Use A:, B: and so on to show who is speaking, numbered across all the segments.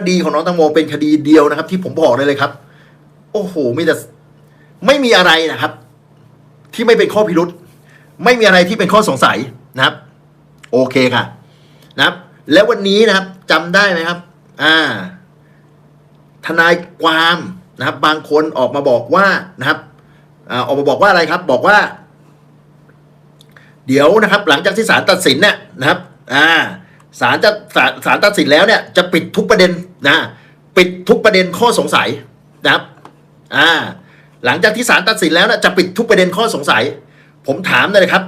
A: คดีของน้องตังโมเป็นคดีเดียวนะครับ ที่ผมบอกเลยเลยครับ โอ้โหมีแต่ไม่มีอะไรนะครับ ที่ไม่เป็นข้อพิรุษไม่มีอะไรที่เป็นข้อสงสัยนะครับ โอเคค่ะ นะครับ แล้ววันนี้นะครับจำได้ไหมครับ อ่า ทนายความนะครับ บางคนออกมาบอกว่านะครับอออกมาบอกว่าอะไรครับ บอกว่า เดี๋ยวนะครับ หลังจากที่ศาลตัดสินเนี่ยนะครับ อ่า ศาลจะศาลศาลตัดสินแล้วเนี่ยจะปิดทุกประเด็นนะปิดทุกประเด็นข้อสงสัยนะครับอ่าหลังจากที่ศาลตัดสินแล้วนะจะปิดทุกประเด็นข้อสงสัย ผมถามเลยครับ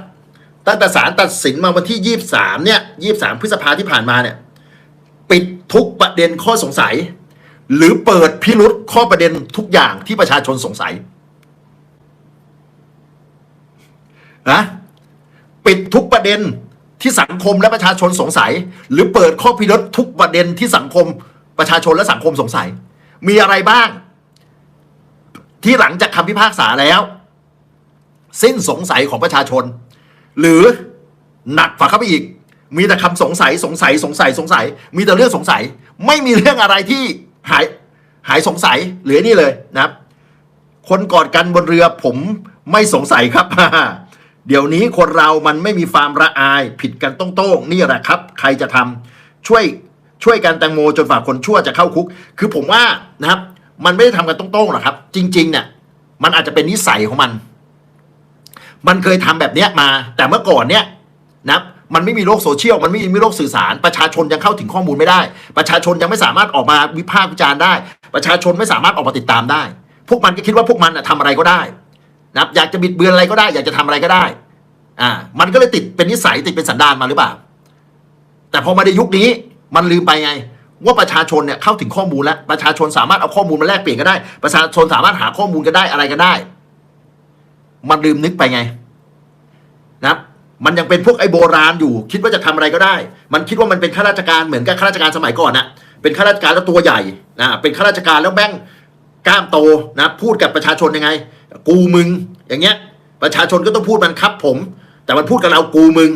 A: ตั้งแต่ศาลตัดสินมาวันที่ยี่สามเนี่ยยี่สามพฤษภาที่ผ่านมาเนี่ยปิดทุกประเด็นข้อสงสัย หรือเปิดพิรุษข้อประเด็นทุกอย่างที่ประชาชนสงสัยนะปิดทุกประเด็น ที่สังคมและประชาชนสงสัย หรือเปิดข้อพิรุษทุกประเด็นที่สังคมประชาชนและสังคมสงสัย มีอะไรบ้าง ที่หลังจากคำพิพากษาแล้ว สิ้นสงสัยของประชาชน หรือหนักฝ่าเข้าไปอีก มีแต่คำสงสัยสงสัยสงสัยสงสัย มีแต่เรื่องสงสัย ไม่มีเรื่องอะไรที่หายหายสงสัยเหลือนี่เลยนะครับ คนกอดกันบนเรือผมไม่สงสัยครับ เดี๋ยวนี้คนเรามันไม่มีความละอายผิดกันต้องโต้งนี่แหละครับ ใครจะทำช่วยช่วยกันแตงโมจนฝ่าคนชั่วจะเข้าคุก คือผมว่านะครับ มันไม่ได้ทำกันต้องโต้งหรอกครับ จริง ๆ เนี่ย มันอาจจะเป็นนิสัยของมัน มันเคยทำแบบเนี้ยมา แต่เมื่อก่อนเนี่ยนะครับมันไม่มีโลกโซเชียลมันไม่มีโลกสื่อสาร ประชาชนยังเข้าถึงข้อมูลไม่ได้ ประชาชนยังไม่สามารถออกมาวิพากษ์วิจารณ์ได้ ประชาชนไม่สามารถออกมาติดตามได้ พวกมันก็คิดว่าพวกมันน่ะทำอะไรก็ได้ นะครับอยากจะบิดเบือนอะไรก็ได้ อยากจะทำอะไรก็ได้ อ่า มันก็เลยติดเป็นนิสัยติดเป็นสันดานมาหรือเปล่า แต่พอมาในยุคนี้มันลืมไปไง ว่าประชาชนเนี่ยเข้าถึงข้อมูลแล้วประชาชนสามารถเอาข้อมูลมาแลกเปลี่ยนกันได้ ประชาชนสามารถหาข้อมูลกันได้อะไรกันได้ มันลืมนึกไปไง นะครับมันยังเป็นพวกไอ้โบราณอยู่ คิดว่าจะทำอะไรก็ได้ มันคิดว่ามันเป็นข้าราชการเหมือนกับข้าราชการสมัยก่อนนะเป็นข้าราชการแล้วตัวใหญ่นะเป็นข้าราชการแล้วแม่งกล้ามโตนะพูดกับประชาชนยังไง กูมึง อย่างเงี้ย ประชาชนก็ต้องพูดมันครับผม แต่มันพูดกับเรากูมึง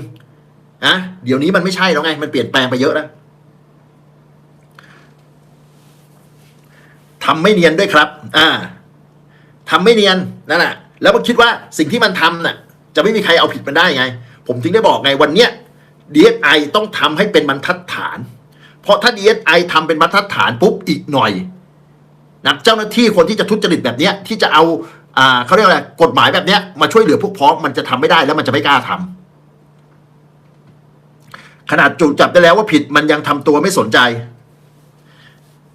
A: นะเดี๋ยวนี้มันไม่ใช่แล้วไง มันเปลี่ยนแปลงไปเยอะแล้วทำไม่เนียนด้วยครับ อ่าทำไม่เนียนนั่นแหละแล้วมันคิดว่าสิ่งที่มันทำน่ะ จะไม่มีใครเอาผิดมันได้ไง ผมถึงได้บอกไงวันเนี้ย DSI ต้องทำให้เป็นบรรทัดฐาน เพราะถ้า DSI ทำเป็นบรรทัดฐานปุ๊บอีกหน่อยนะเจ้าหน้าที่คนที่จะทุจริตแบบเนี้ยที่จะเอา อ่าเขาเรียกอะไรกฎหมายแบบเนี้ยมาช่วยเหลือพวกพ้องมันจะทำไม่ได้แล้วมันจะไม่กล้าทำขนาดจูจับได้แล้วว่าผิดมันยังทำตัวไม่สนใจ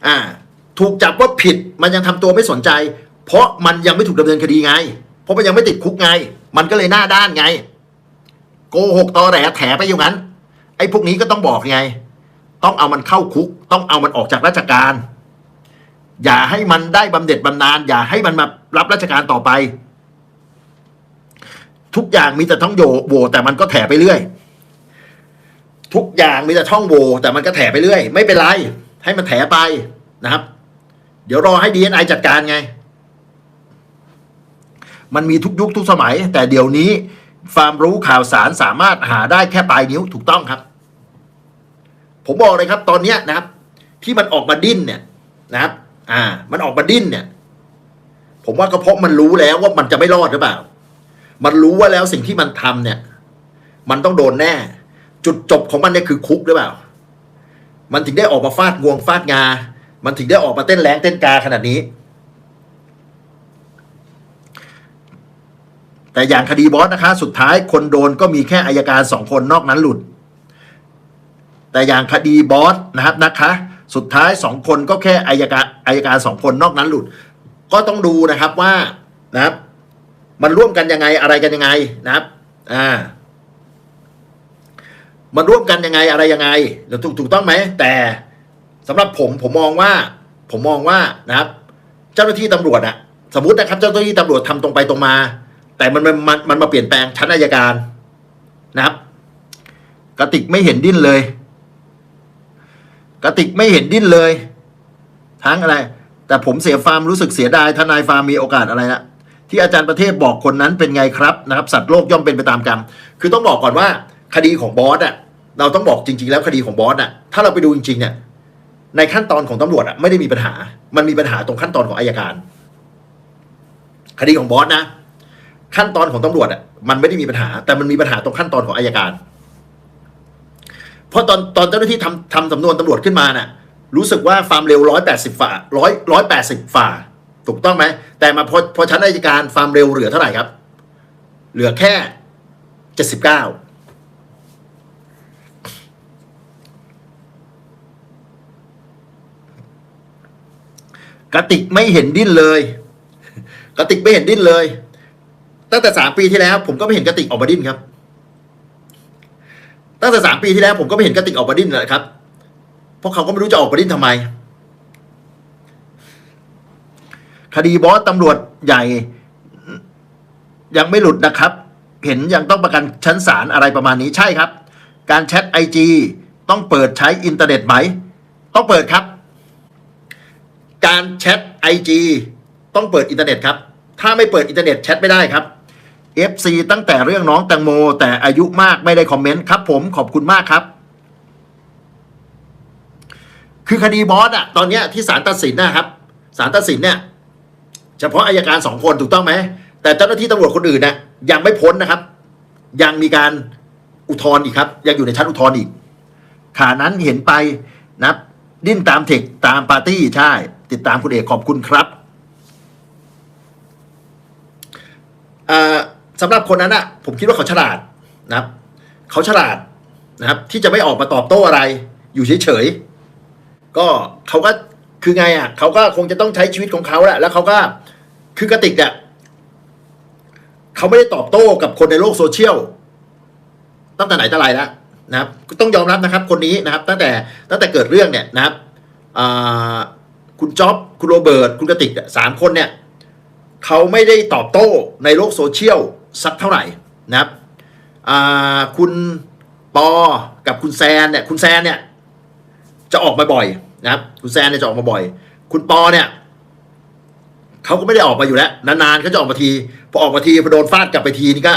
A: อ่า ถูกจับว่าผิดมันยังทำตัวไม่สนใจ เพราะมันยังไม่ถูกดำเนินคดีไง เพราะมันยังไม่ติดคุกไง มันก็เลยหน้าด้านไง โกหกตอแหลแถไปอย่างนั้นไอ้พวกนี้ก็ต้องบอกไง ต้องเอามันเข้าคุก ต้องเอามันออกจากราชการ อย่าให้มันได้บำเหน็จบำนาญอย่าให้มันมารับราชการต่อไป ทุกอย่างมีแต่ท้องโยโหวแต่มันก็แถไปเรื่อย ทุกอย่างมีแต่ช่องโหวแต่มันก็แถไปเรื่อย ไม่เป็นไร ให้มันแถไปนะครับ เดี๋ยวรอให้ดีเอ็นไอจัดการไง มันมีทุกยุคทุกสมัย แต่เดี๋ยวนี้ความรู้ข่าวสารสามารถหาได้แค่ปลายนิ้วถูกต้องครับ ผมบอกเลยครับ ตอนนี้นะครับ ที่มันออกมาดิ้นเนี่ยนะครับ อ่า มันออกมาดิ้นเนี่ย ผมว่าก็เพราะมันรู้แล้วว่ามันจะไม่รอดหรือเปล่า มันรู้ว่าแล้วสิ่งที่มันทำเนี่ย มันต้องโดนแน่ จุดจบของมันเนี่ยคือคุกหรือเปล่า มันถึงได้ออกมาฟาดงวงฟาดงา มันถึงได้ออกมาเต้นแรงเต้นกาขนาดนี้ แต่อย่างคดีบอสนะคะ สุดท้ายคนโดนก็มีแค่อายการสองคนนอกนั้นหลุด แต่อย่างคดีบอสนะครับนะคะ สุดท้ายสองคนก็แค่อายการอายการสองคนนอกนั้นหลุด ก็ต้องดูนะครับว่านะครับ มันร่วมกันยังไงอะไรกันยังไงนะครับ อ่า มันร่วมกันยังไงอะไรยังไงแล้วถูกถูกต้องไหมแต่สำหรับผมผมมองว่า ผมมองว่านะครับ เจ้าหน้าที่ตำรวจอะสมมตินะครับ เจ้าหน้าที่ตำรวจทำตรงไปตรงมา แต่มันมันมันมันมาเปลี่ยนแปลงชั้นอายการนะครับกระติกไม่เห็นดิ้นเลย กระติกไม่เห็นดิ้นเลย ทั้งอะไร แต่ผมเสียฟาร์มรู้สึกเสียดายทนายฟาร์มมีโอกาสอะไรนะที่อาจารย์ประเทศบอกคนนั้นเป็นไงครับนะครับ สัตว์โลกย่อมเป็นไปตามกรรม คือต้องบอกก่อนว่า คดีของบอสอะเราต้องบอกจริง ๆ แล้วคดีของบอสอะถ้าเราไปดูจริงๆเนี่ยในขั้นตอนของตำรวจอะไม่ได้มีปัญหา มันมีปัญหาตรงขั้นตอนของอายการ คดีของบอสนะ ขั้นตอนของตำรวจอะมันไม่ได้มีปัญหา แต่มันมีปัญหาตรงขั้นตอนของอายการ เพราะตอนตอนเจ้าหน้าที่ทำทำสำนวนตำรวจขึ้นมาน่ะ รู้สึกว่าฟาร์มเร็วร้อยแปดสิบฝ่าร้อยร้อยแปดสิบฝ่า ถูกต้องไหม แต่มาพอพอชั้นอายการฟาร์มเร็วเหลือเท่าไหร่ครับ เหลือแค่เจ็ดสิบเก้ากระติกไม่เห็นดิ้นเลย กระติกไม่เห็นดิ้นเลย ตั้งแต่สามปีที่แล้ว ผมก็ไม่เห็นกระติกออกมาดิ้นครับ ตั้งแต่สามปีที่แล้วผมก็ไม่เห็นกระติกออกมาดิ้นเลยครับ เพราะเขาก็ไม่รู้จะออกมาดิ้นทำไม คดีบอสตำรวจใหญ่ ยังไม่หลุดนะครับ เห็นยังต้องประกันชั้นศาลอะไรประมาณนี้ใช่ครับ การแชทไอจีต้องเปิดใช้อินเทอร์เน็ตไหม ต้องเปิดครับ การแชทไอจีต้องเปิดอินเทอร์เน็ตครับ ถ้าไม่เปิดอินเทอร์เน็ตแชทไม่ได้ครับ FC ตั้งแต่เรื่องน้องแตงโม แต่อายุมากไม่ได้คอมเมนต์ครับผมขอบคุณมากครับ คือคดีบอสอะตอนเนี้ยที่ศาลตัดสินนะครับศาลตัดสินเนี่ย เฉพาะอายการสองคนถูกต้องไหม แต่เจ้าหน้าที่ตำรวจคนอื่นนะยังไม่พ้นนะครับ ยังมีการอุทธรณ์อีกครับ ยังอยู่ในชั้นอุทธรณ์อีกขานั้นเห็นไปนับดิ้นตามเทคตามปาร์ตี้ใช่ ติดตามคุณเอกขอบคุณครับอ่า สำหรับคนนั้นอะผมคิดว่าเขาฉลาดนะครับ เขาฉลาดนะครับ ที่จะไม่ออกมาตอบโต้อะไร อยู่เฉยๆก็เขาก็คือไงอะเขาก็คงจะต้องใช้ชีวิตของเขาแหละแล้วเขาก็คือกระติกอะเขาไม่ได้ตอบโต้กับคนในโลกโซเชียลตั้งแต่ไหนแต่ไรแล้วนะครับต้องยอมรับนะครับ คนนี้นะครับ ตั้งแต่ตั้งแต่เกิดเรื่องเนี่ยนะครับคุณจ๊อบคุณโรเบิร์ตคุณกระติกสามคนเนี่ยเขาไม่ได้ตอบโต้ในโลกโซเชียล สักเท่าไหร่นะครับคุณปอกับคุณแซนเนี่ยคุณแซนเนี่ยจะออกมาบ่อยนะครับ คุณแซนเนี่ยจะออกมาบ่อย คุณปอเนี่ยเขาก็ไม่ได้ออกมาอยู่แล้วนานๆเขาจะออกมาทีพอออกมาทีพอโดนฟาดกลับไปทีนี่ก็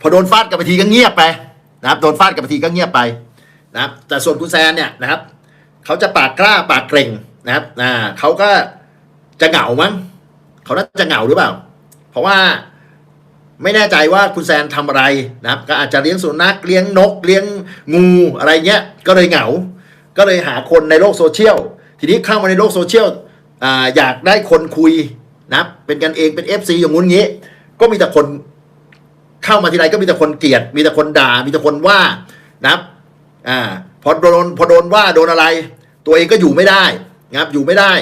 A: พอโดนฟาดกลับไปทีก็เงียบไปนะครับ โดนฟาดกลับไปทีก็เงียบไปนะครับ แต่ส่วนคุณแซนเนี่ยนะครับเขาจะปากกล้าปากเกร่งนะครับอ่าเขาก็จะเหงามั้งเขาน่าจะเหงาหรือเปล่า เพราะว่าไม่แน่ใจว่าคุณแซนทำอะไรนะครับ ก็อาจจะเลี้ยงสุนัขเลี้ยงนก เลี้ยงงูอะไรเงี้ย ก็เลยเหงา ก็เลยหาคนในโลกโซเชียล ทีนี้เข้ามาในโลกโซเชียลออยากได้คนคุยนะครับเป็นกันเองเป็น FC อย่างงู้นงี้ ก็มีแต่คนเข้ามาทีไรก็มีแต่คนเกลียด มีแต่คนด่า มีแต่คนว่านะครับอ่าพอโดนพอโดนว่าโดนอะไร ตัวเองก็อยู่ไม่ได้นะครับอยู่ไม่ได้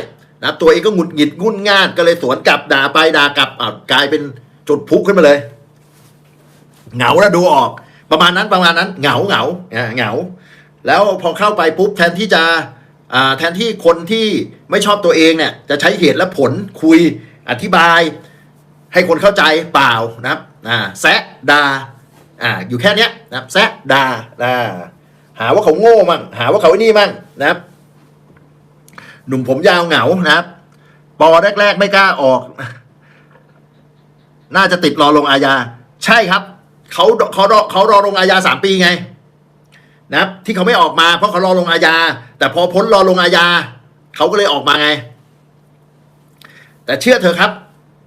A: นะตัวเองก็หงุดหงิดงุนง่านก็เลยสวนกลับด่าไปด่ากลับอ่ากลายเป็นจุดพุขึ้นมาเลย เหงาแล้วดูออก ประมาณนั้นประมาณนั้น เหงาเหงาเหงา แล้วพอเข้าไปปุ๊บแทนที่จะอ่าแทนที่คนที่ไม่ชอบตัวเองเนี่ย จะใช้เหตุและผลคุยอธิบาย ให้คนเข้าใจเปล่านะครับอ่าแซะดาอ่าอยู่แค่เนี้ยนะครับแซะดาอ่าหาว่าเขาโง่มั่งหาว่าเขาไอ้นี่มั่งนะครับ หนุ่มผมยาวเหงานะครับ ปอแรก ๆ ไม่กล้าออก น่าจะติดรอลงอาญา ใช่ครับเขาเขารอเขารอลงอาญาสามปีไง นะครับ ที่เขาไม่ออกมา เพราะเขารอลงอาญา แต่พอพ้นรอลงอาญาเขาก็เลยออกมาไง แต่เชื่อเถอครับ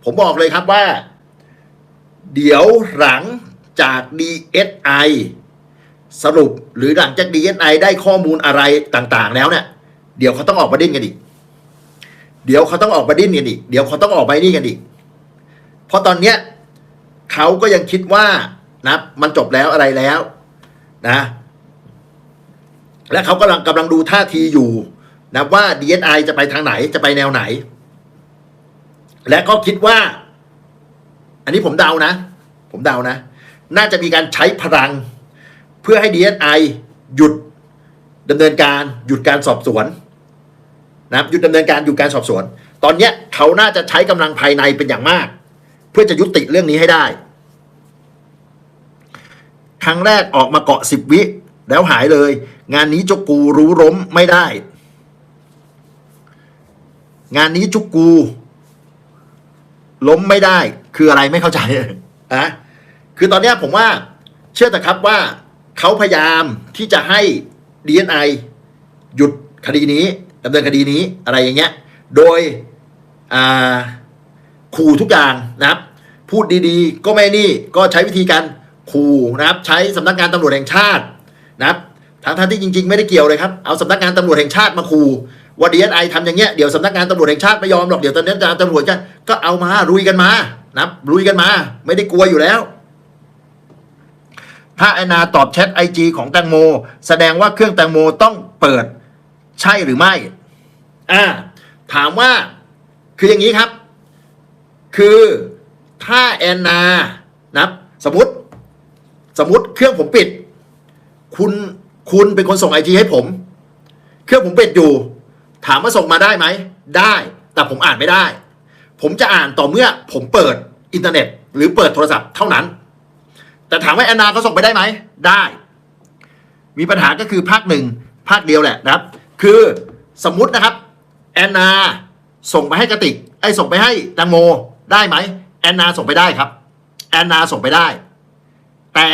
A: ผมบอกเลยครับว่า เดี๋ยวหลังจาก DSI สรุปหรือหลังจาก DSI ได้ข้อมูลอะไรต่างๆ แล้วเนี่ย เดี๋ยวเขาต้องออกมาดิ้นกันอีก เดี๋ยวเขาต้องออกมาดิ้นกันอีก เดี๋ยวเขาต้องออกไปนี่กันอีก เพราะตอนเนี้ยเขาก็ยังคิดว่านะมันจบแล้วอะไรแล้วนะ และเขากำลังกำลังดูท่าทีอยู่นะว่า DSI จะไปทางไหนจะไปแนวไหน และก็คิดว่า อันนี้ผมเดานะ ผมเดานะ น่าจะมีการใช้พลัง เพื่อให้ DSI หยุดดำเนินการหยุดการสอบสวน นะครับหยุดดำเนินการหยุดการสอบสวน ตอนเนี้ยเขาน่าจะใช้กำลังภายในเป็นอย่างมาก เพื่อจะยุติเรื่องนี้ให้ได้ ครั้งแรกออกมาเกาะสิบวิ แล้วหายเลย งานนี้จุกกูรู้ล้มไม่ได้ งานนี้จุกกู ล้มไม่ได้ คืออะไรไม่เข้าใจอะคือตอนเนี้ยผมว่าเชื่อแต่ครับว่าเขาพยายามที่จะให้ DNI หยุดคดีนี้ ดำเนินคดีนี้อะไรอย่างเงี้ย โดยขู่ทุกอย่างนะครับ พูดดีๆ ก็ไม่นี่ก็ใช้วิธีการขู่นะครับ ใช้สำนักงานตำรวจแห่งชาตินะครับทั้งทที่จริง ๆ ไม่ได้เกี่ยวเลยครับเอาสำนักงานตำรวจแห่งชาติมาขู่ว่าดีเอสไอทำอย่างเงี้ยเดี๋ยวสำนักงานตำรวจแห่งชาติไม่ยอมหรอกเดี๋ยวตอนนี้ตำรวจจะก็เอามาลุยกันมานะครับลุยกันมา ไม่ได้กลัวอยู่แล้วถ้าแอนนาตอบแชทไอจีของแตงโม แสดงว่าเครื่องแตงโมต้องเปิด ใช่หรือไม่ อ่า ถามว่า คืออย่างนี้ครับ คือถ้าแอนนานะครับสมมติ สมมติเครื่องผมปิด คุณคุณเป็นคนส่งไอจีให้ผม เครื่องผมปิดอยู่ ถามว่าส่งมาได้ไหม ได้ แต่ผมอ่านไม่ได้ ผมจะอ่านต่อเมื่อผมเปิดอินเทอร์เน็ต หรือเปิดโทรศัพท์เท่านั้น แต่ถามว่าแอนนาเขาส่งไปได้ไหม ได้ มีปัญหาก็คือภาคหนึ่งภาคเดียวแหละนะครับ คือสมมุตินะครับแอนนาส่งไปให้กระติกไอ้ส่งไปให้แตงโมได้ไหมแอนนาส่งไปได้ครับแอนนาส่งไปได้ แต่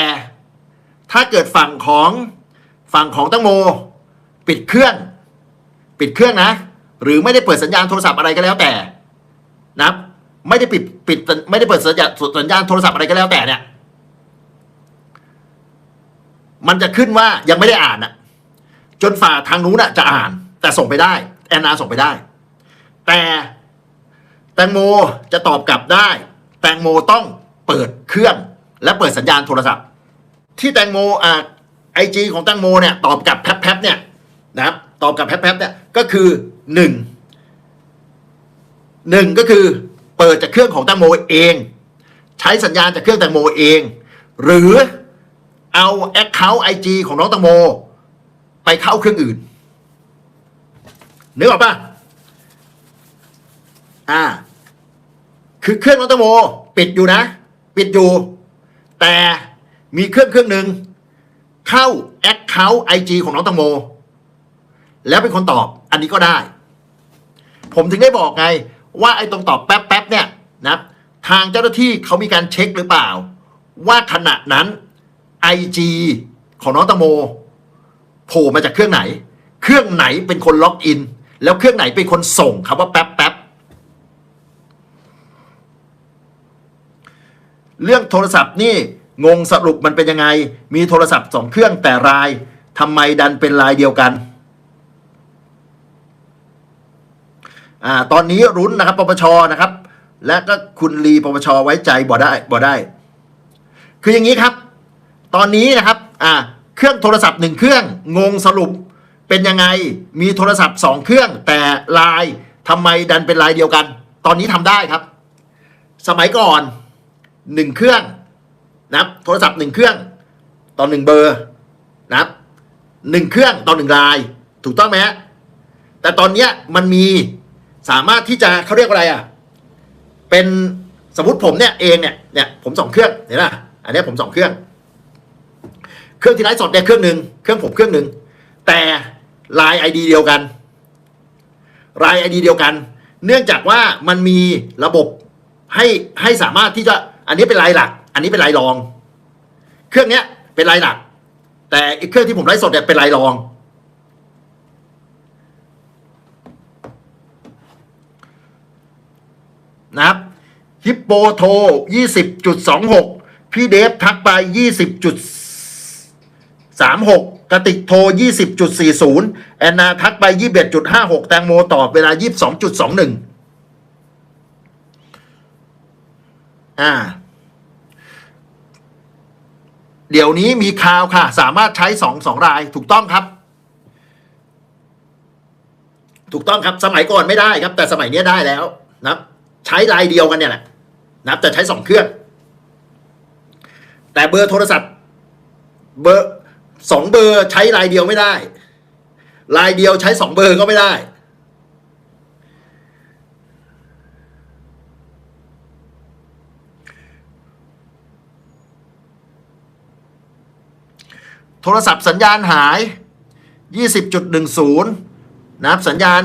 A: ถ้าเกิดฝั่งของฝั่งของแตังโม ปิดเครื่อง ปิดเครื่องนะ หรือไม่ได้เปิดสัญญาณโทรศัพท์อะไรก็แล้วแต่นะครับไม่ได้ปิดปิดไม่ได้เปิดสัญญาณสัญญาณโทรศัพท์อะไรก็แล้วแต่เนี่ย มันจะขึ้นว่ายังไม่ได้อ่านอะ จนฝ่าทางนู้นอะจะอ่าน แต่ส่งไปได้แอนนาส่งไปได้ แต่แตงโมจะตอบกลับได้ แตงโมต้องเปิดเครื่องและเปิดสัญญาณโทรศัพท์ ที่แตงโมอ่าไอจีของแตงโมเนี่ยตอบกลับแป๊บๆเนี่ยนะครับตอบกลับแป๊บๆเนี่ยก็คือหนึ่งหนึ่งก็คือเปิดจากเครื่องของแตงโมเอง ใช้สัญญาณจากเครื่องแตงโมเอง หรือเอาแอคเคาท์ไอจีของน้องแตงโม ไปเข้าเครื่องอื่นนึกออกปะอ่า คือเครื่องน้องแตังโม ปิดอยู่นะ ปิดอยู่ แต่มีเครื่องเครื่องหนึ่งเข้าแอคเคาท์ไอจีของน้องตังโม แล้วเป็นคนตอบ อันนี้ก็ได้ ผมถึงได้บอกไง ว่าไอ้ตรงตอบแป๊บแป๊บเนี่ยนะทางเจ้าหน้าที่เขามีการเช็คหรือเปล่า ว่าขณะนั้น IG ของน้องตังโม โผล่มาจากเครื่องไหน เครื่องไหนเป็นคนล็อกอิน แล้วเครื่องไหนเป็นคนส่งคำว่าแป๊บแป๊บเรื่องโทรศัพท์นี่งงสรุปมันเป็นยังไง มีโทรศัพท์สองเครื่องแต่รายทำไมดันเป็นรายเดียวกันอ่าตอนนี้รุ้นนะครับปปชนะครับ และก็คุณลีปปชไว้ใจบ่ได้บ่ได้ คืออย่างนี้ครับ ตอนนี้นะครับอ่า เครื่องโทรศัพท์หนึ่งเครื่องงงสรุปเป็นยังไงมีโทรศัพท์สองเครื่องแต่ลายทำไมดันเป็นลายเดียวกัน ตอนนี้ทำได้ครับ สมัยก่อนหนึ่งเครื่องนะครับโทรศัพท์หนึ่งเครื่อง ต่อหนึ่งเบอร์นะครับหนึ่งเครื่องต่อหนึ่งลาย ถูกต้องไหมฮะแต่ตอนนี้มันมีสามารถที่จะเขาเรียกว่าอะไรอะเป็นสมมติผมเนี่ยเองเนี่ยเนี่ยผมสองเครื่องเห็นไหมอันนี้ผมสองเครื่อง เครื่องที่ไลฟ์สดเนี่ยเครื่องหนึ่งเครื่องผมเครื่องหนึ่งแต่ลายไอดีเดียวกันลายไอดีเดียวกัน เนื่องจากว่ามันมีระบบให้ให้สามารถที่จะอันนี้เป็นลายหลัก อันนี้เป็นลายรอง เครื่องเนี้ยเป็นลายหลัก แต่อีกเครื่องที่ผมไลฟ์สดเนี่ยเป็นลายรองนะครับฮิปโปโท 20.26 พี่เดฟทักไป 36กระติกโทร 20.40 แอนนาทักไป 21.56 แตงโมตอบเวลา 22.21 อ่า เดี๋ยวนี้มีข่าวค่ะ สามารถใช้สองสองรายถูกต้องครับ ถูกต้องครับสมัยก่อนไม่ได้ครับ แต่สมัยนี้ได้แล้วนะใช้ลายเดียวกันเนี่ยแหละนะแต่ใช้สองเครื่อง แต่เบอร์โทรศัพท์ เบอร์ สองเบอร์ใช้ลายเดียวไม่ได้ ลายเดียวใช้สองเบอร์ก็ไม่ได้ โทรศัพท์สัญญาณหาย 20.10นะครับสัญญาณ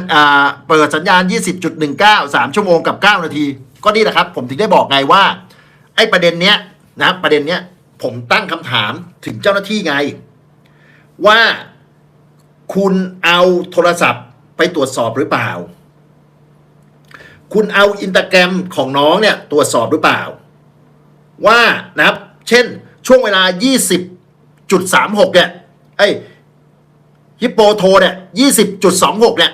A: เปิดสัญญาณ 20.19 3 ชั่วโมงกับ 9 นาที ก็นี่แหละครับ ผมถึงได้บอกไงว่า ไอ้ประเด็นเนี้ยนะครับประเด็นเนี้ยผมตั้งคำถามถึงเจ้าหน้าที่ไง ว่าคุณเอาโทรศัพท์ไปตรวจสอบหรือเปล่า คุณเอาอินตาแกรมของน้องเนี่ยตรวจสอบหรือเปล่า ว่านะครับ เช่นช่วงเวลา 20.36เนี่ยไอ้ฮิปโปโทรเนี่ย20.26เนี่ย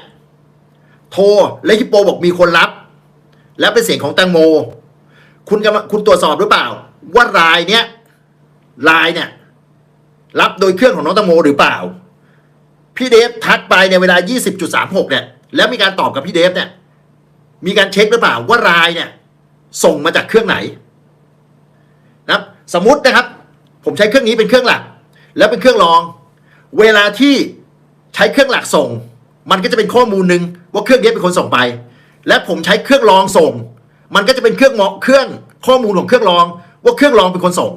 A: โทรและฮิปโปบอกมีคนรับ และเป็นเสียงของแตงโม คุณกำลังคุณตรวจสอบหรือเปล่า ว่ารายเนี้ยรายเนี่ย รับโดยเครื่องของน้องแตงโมหรือเปล่า พี่เดฟทักไปในเวลา 20.36 เนี่ย แล้วมีการตอบกับพี่เดฟเนี่ย มีการเช็คหรือเปล่าว่ารายเนี่ย ส่งมาจากเครื่องไหนนะครับ สมมตินะครับ ผมใช้เครื่องนี้เป็นเครื่องหลัก แล้วเป็นเครื่องรอง เวลาที่ใช้เครื่องหลักส่ง มันก็จะเป็นข้อมูลหนึ่งว่าเครื่องนี้เป็นคนส่งไป และผมใช้เครื่องรองส่ง มันก็จะเป็นเครื่องเหมาะเครื่องข้อมูลของเครื่องรอง ว่าเครื่องรองเป็นคนส่ง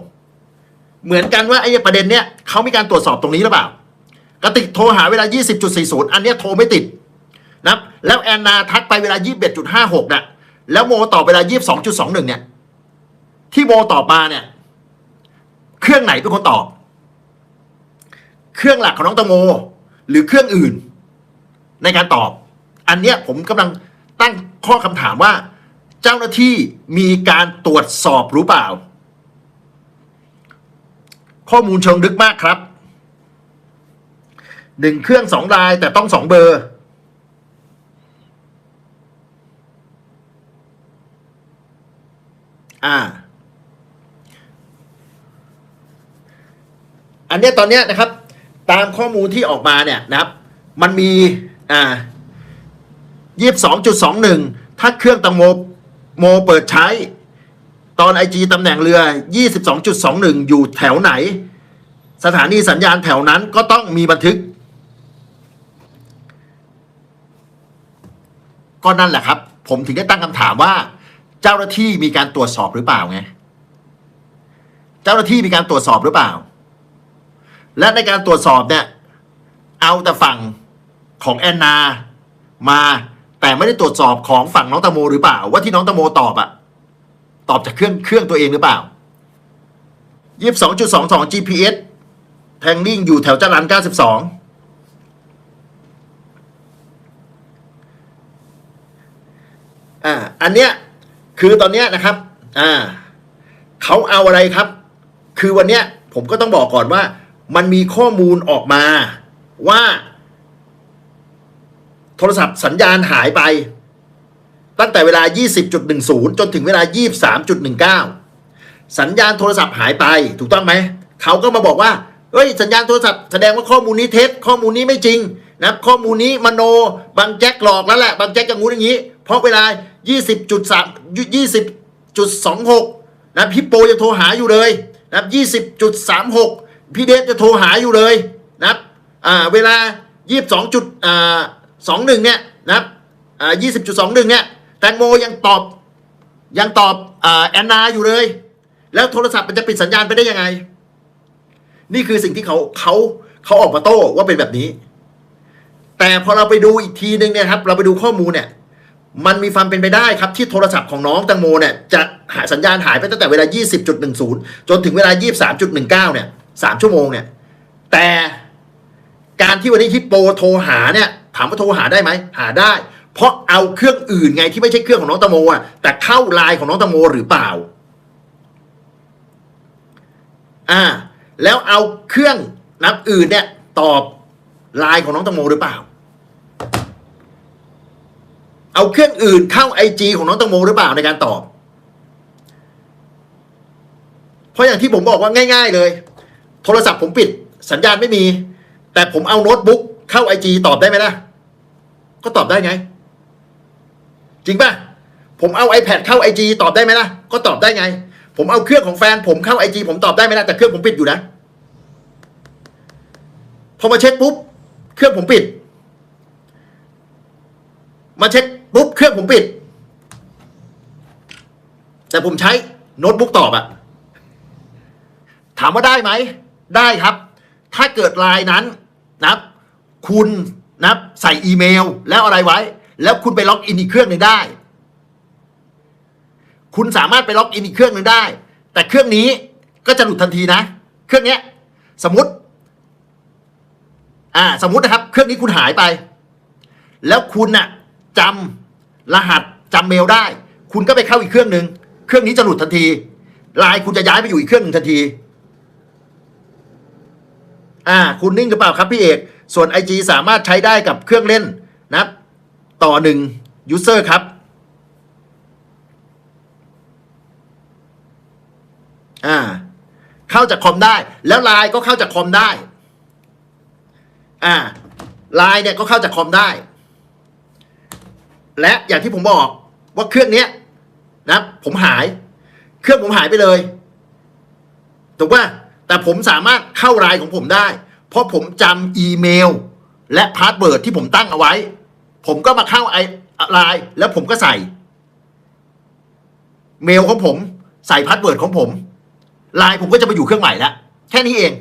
A: เหมือนกันว่าไอ้ประเด็นเนี้ยเขามีการตรวจสอบตรงนี้หรือเปล่ากระติกโทรหาเวลา 20.40 อันเนี้ยโทรไม่ติดนะแล้วแอนนาทักไปเวลา 21.56น่ะแล้วโมตอบเวลา 22.21 เนี่ย ที่โมตอบมาเนี่ย เครื่องไหนเป็นคนตอบ เครื่องหลักของน้องตงโม หรือเครื่องอื่น ในการตอบ อันเนี้ยผมกำลังตั้งข้อคำถามว่า เจ้าหน้าที่มีการตรวจสอบหรือเปล่า ข้อมูลเชิงลึกมากครับหนึ่งเครื่องสองรายแต่ต้องสองเบอร์ อ่า อันเนี้ยตอนเนี้ยนะครับ ตามข้อมูลที่ออกมาเนี่ยนะครับ มันมี อ่ายี่สิบสองจุดสองหนึ่งถ้าเครื่องตังโมโมเปิดใช้ ตอนไอจีตำแหน่งเรือ 22.21 อยู่แถวไหน สถานีสัญญาณแถวนั้นก็ต้องมีบันทึก ก็นั่นแหละครับ ผมถึงได้ตั้งคำถามว่า เจ้าหน้าที่มีการตรวจสอบหรือเปล่าไง เจ้าหน้าที่มีการตรวจสอบหรือเปล่า และในการตรวจสอบเนี่ย เอาแต่ฝั่งของแอนนา มาแต่ไม่ได้ตรวจสอบของฝั่งน้องตะโมหรือเปล่า ว่าที่น้องตะโมตอบอะ ตอบจากเครื่องเครื่องตัวเองหรือเปล่ายี่สิบสองจุดสองสอง GPS แทงลิ่งอยู่แถวจรันเก้าสิบสองอ่าอันเนี้ยคือตอนเนี้ยนะครับอ่าเขาเอาอะไรครับ คือวันเนี้ยผมก็ต้องบอกก่อนว่า มันมีข้อมูลออกมาว่า โทรศัพท์สัญญาณหายไป ตั้งแต่เวลา 20.10 จนถึงเวลา 23.19 สัญญาณโทรศัพท์หายไปถูกต้องไหม เขาก็มาบอกว่าเฮ้ยสัญญาณโทรศัพท์แสดงว่าข้อมูลนี้เท็จข้อมูลนี้ไม่จริงนะข้อมูลนี้มโนบางแจ็คหลอกแล้วแหละบางแจ็คจะงูอย่างนี้ เพราะเวลา 20.3 20.26 นะพี่โปยังโทรหาอยู่เลยนะ20.36 พี่เดฟจะโทรหาอยู่เลยนะอ่าเวลา 22จุดอ่า21 เนี่ยนะครับอ่า20.21 เนี่ย แตงโมยังตอบ ยังตอบแอนนาอยู่เลย แล้วโทรศัพท์มันจะปิดสัญญาณไปได้ยังไง นี่คือสิ่งที่เขาเขาเขาออกมาโต้ว่าเป็นแบบนี้ แต่พอเราไปดูอีกทีนึงเนี่ยครับ เราไปดูข้อมูลเนี่ย มันมีความเป็นไปได้ครับที่โทรศัพท์ของน้องแตงโมเนี่ยจะหาสัญญาณหายไปตั้งแต่เวลา 20.10 จนถึงเวลา 23.19 เนี่ย3ชั่วโมงเนี่ย แต่การที่วันนี้ฮิปโปโทรหาเนี่ย ถามว่าโทรหาได้ไหม หาได้ เพราะเอาเครื่องอื่นไงที่ไม่ใช่เครื่องของน้องตงโมอะแต่เข้าไลน์ของน้องตงโมหรือเปล่า อ่า แล้วเอาเครื่องนับอื่นเนี่ย ตอบไลน์ของน้องตงโมหรือเปล่า เอาเครื่องอื่นเข้าไอจีของน้องตงโมหรือเปล่าในการตอบ เพราะอย่างที่ผมบอกว่าง่าย ๆ เลย โทรศัพท์ผมปิด สัญญาณไม่มี แต่ผมเอาโน้ตบุ๊กเข้าไอจีตอบได้ไหมล่ะก็ตอบได้ไง จริงป่ะ ผมเอา iPad เข้าไอจีตอบได้ไหมล่ะ ก็ตอบได้ไง ผมเอาเครื่องของแฟน ผมเข้าไอจีผมตอบได้ไหมล่ะ แต่เครื่องผมปิดอยู่นะ พอมาเช็คปุ๊บ เครื่องผมปิด มาเช็คปุ๊บ เครื่องผมปิด แต่ผมใช้โน้ตบุ๊กตอบอะถามว่าได้ไหม ได้ครับ ถ้าเกิดไลน์นั้นนะครับ คุณนะครับใส่อีเมลแล้วอะไรไว้ แล้วคุณไปล็อกอินอีกเครื่องหนึ่งได้ คุณสามารถไปล็อกอินอีกเครื่องหนึ่งได้ แต่เครื่องนี้ก็จะหลุดทันทีนะ เครื่องนี้สมมติ อ่า สมมตินะครับ เครื่องนี้คุณหายไป แล้วคุณน่ะจำรหัสจำเมลได้ คุณก็ไปเข้าอีกเครื่องหนึ่งเครื่องนี้จะหลุดทันทีไลน์คุณจะย้ายไปอยู่อีกเครื่องหนึ่งทันที อ่า คุณนิ่งหรือเปล่าครับพี่เอก ส่วน IG สามารถใช้ได้กับเครื่องเล่นนะครับ ต่อหนึ่งยูเซอร์ครับอ่าเข้าจากคอมได้ แล้วไลน์ก็เข้าจากคอมได้อ่าไลน์เนี่ยก็เข้าจากคอมได้ และอย่างที่ผมบอกว่าเครื่องเนี้ยนะผมหาย เครื่องผมหายไปเลยถูกป่ะแต่ผมสามารถเข้าไลน์ของผมได้ เพราะผมจำอีเมล และพาสเวิร์ดที่ผมตั้งเอาไว้ ผมก็มาเข้าไอไลน์แล้วผมก็ใส่ เมลของผม ใส่พาสเวิร์ดของผมไลน์ผมก็จะไปอยู่เครื่องใหม่แล้วแค่นี้เอง